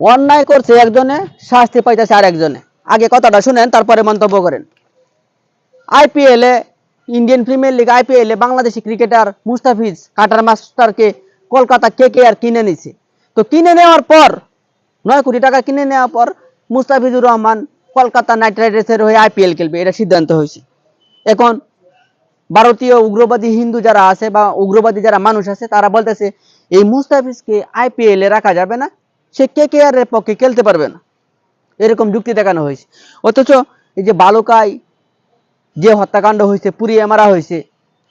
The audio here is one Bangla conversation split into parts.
অন্যায় করছে একজনে, শাস্তি পাইতেছে আর একজনে আগে কথাটা শুনেন, তারপরে মন্তব্য করেন। IPL Indian Premier League IPL Bangladeshi cricketer Mustafiz cutter মাস্টারকে কলকাতা কে কে আর কিনে নিছে। তো কিনে নেওয়ার পর, নয় কোটি টাকা কিনে নেওয়ার পর মুস্তাফিজুর রহমান কলকাতা নাইট রাইডার্সের হয়ে আইপিএল খেলবে, এটা সিদ্ধান্ত হয়েছে। এখন ভারতীয় উগ্রবাদী হিন্দু যারা আছে বা উগ্রবাদী যারা মানুষ আছে, তারা বলতেছে, এই মুস্তাফিজকে আইপিএল রাখা যাবে না সে কে কে আর এর পক্ষে খেলতে পারবে না। এরকম যুক্তি দেখানো হয়েছে। অথচ এই যে বালুকায় যে হত্যাকাণ্ড হয়েছে, পুড়িয়ে মারা হয়েছে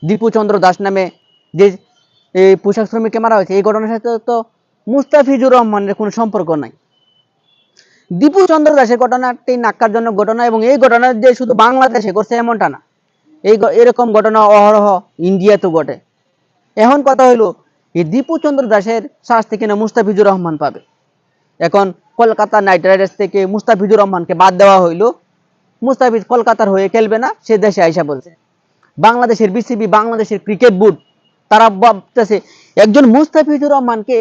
দীপু চন্দ্র দাস নামে যে এই পোশাক শ্রমিককে মারা হয়েছে, এই ঘটনার সাথে তো মুস্তাফিজুর রহমানের কোনো সম্পর্ক নাই। দীপু চন্দ্র দাসের ঘটনাটি নাক্কারজনক ঘটনা এবং এই ঘটনা যে শুধু বাংলাদেশে ঘটছে এমনটা না। এই এরকম ঘটনা অহরহ ইন্ডিয়াতেও ঘটে। এখন কথা হইল এই দীপু চন্দ্র দাসের শাস্তি কিনা মুস্তাফিজুর রহমান পাবে? এখন কলকাতা নাইট রাইডার্স থেকে মুস্তাফিজুর রহমানকে বাদ দেওয়া হইল। মুস্তাফিজ কলকাতার হয়ে খেলবে না, সে দেশে আইসা বলছে। বাংলাদেশের বিসিবি, বাংলাদেশের ক্রিকেট বোর্ড, তারা ভাবতেছে, একজন মুস্তাফিজুর রহমানকে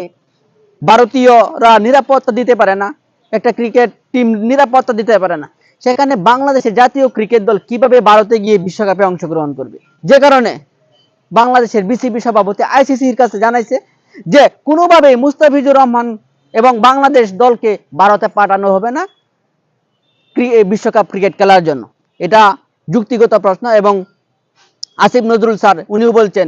ভারতীয়রা নিরাপত্তা দিতে পারে না, একটা ক্রিকেট টিম নিরাপত্তা দিতে পারে না। সেখানে বাংলাদেশের জাতীয় ক্রিকেট দল কীভাবে ভারতে গিয়ে বিশ্বকাপে অংশগ্রহণ করবে? যে কারণে বাংলাদেশের বিসিবি সভাপতি আইসিসির কাছে জানাইছে যে, কোনোভাবেই মুস্তাফিজুর রহমান এবং বাংলাদেশ দলকে ভারতে পাঠানো হবে না বিশ্বকাপ ক্রিকেট খেলার জন্য। এটা যুক্তিগত প্রশ্ন এবং আসিফ নজরুল স্যার উনিও বলছেন,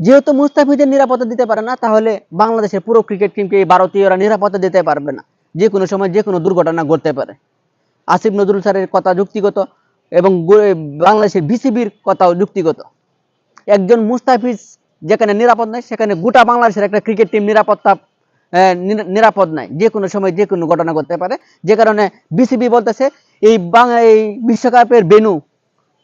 যেহেতু মুস্তাফিজের নিরাপত্তা দিতে পারে না, তাহলে বাংলাদেশের পুরো ক্রিকেট টিমকে এই ভারতীয়রা নিরাপত্তা দিতে পারবে না। যে কোনো সময় যে কোনো দুর্ঘটনা ঘটতে পারে। আসিফ নজরুল স্যারের কথা যুক্তিগত এবং বাংলাদেশের বিসিবির কথাও যুক্তিগত। একজন মুস্তাফিজ যেখানে নিরাপদ নাই, সেখানে গোটা বাংলাদেশের একটা ক্রিকেট টিম নিরাপত্তা নিরাপদ নাই। যে কোনো সময় যে কোনো ঘটনা ঘটতে পারে। যে কারণে বিসিবি বলতেছে, এই এই বিশ্বকাপের বেনু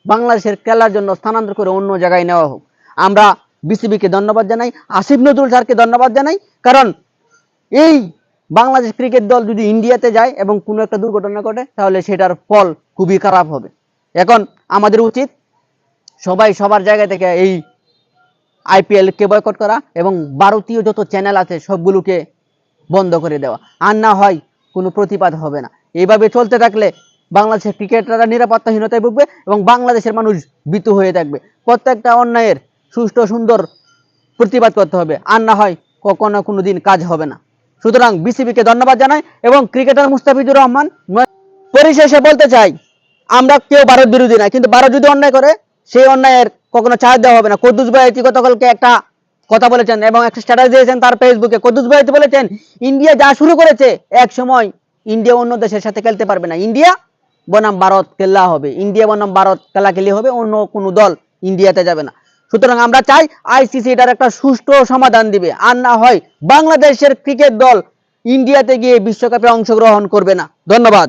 বাংলাদেশের খেলার জন্য স্থানান্তর করে অন্য জায়গায় নেওয়া হোক। আমরা বিসিবিকে ধন্যবাদ জানাই, আসিফ নজরুল স্যারকে ধন্যবাদ জানাই, কারণ এই বাংলাদেশ ক্রিকেট দল যদি ইন্ডিয়াতে যায় এবং কোনো একটা দুর্ঘটনা ঘটে, তাহলে সেটার ফল খুবই খারাপ হবে। এখন আমাদের উচিত সবাই সবার জায়গা থেকে এই আইপিএল কে বয়কট করা এবং ভারতীয় যত চ্যানেল আছে, সবগুলোকে বন্ধ করে দেওয়া। আর না হয় কোনো প্রতিবাদ হবে না। এইভাবে চলতে থাকলে বাংলাদেশের ক্রিকেটাররা নিরাপত্তাহীনতায় ভুগবে এবং বাংলাদেশের মানুষ ভীতু হয়ে থাকবে। প্রত্যেকটা অন্যায়ের সুষ্ঠু, সুন্দর প্রতিবাদ করতে হবে। আর না হয় কখনো কোনো দিন কাজ হবে না। সুতরাং বিসিবিকে ধন্যবাদ জানাই এবং ক্রিকেটার মুস্তাফিজুর রহমান পরিশেষে বলতে চাই, আমরা কেউ ভারত বিরোধী না, কিন্তু ভারত যদি অন্যায় করে, সেই অন্যায়ের কখনো ছাড় দেওয়া হবে না। কদ্দুস ভাই গতকালকে একটা কথা বলেছেন এবং একটা স্ট্যাটাস দিয়েছেন তার ফেসবুকে কদ্দুস ভাই বলেছেন, ইন্ডিয়া যা শুরু করেছে, এক সময় ইন্ডিয়া অন্য দেশের সাথে খেলতে পারবে না। ইন্ডিয়া বনাম ভারত খেলা হবে। ইন্ডিয়া বনাম ভারত খেলা খেলি হবে, অন্য কোনো দল ইন্ডিয়াতে যাবে না। সুতরাং আমরা চাই আইসিসি এটার একটা সুষ্ঠু সমাধান দিবে। আর না হয় বাংলাদেশের ক্রিকেট দল ইন্ডিয়াতে গিয়ে বিশ্বকাপে অংশগ্রহণ করবে না। ধন্যবাদ।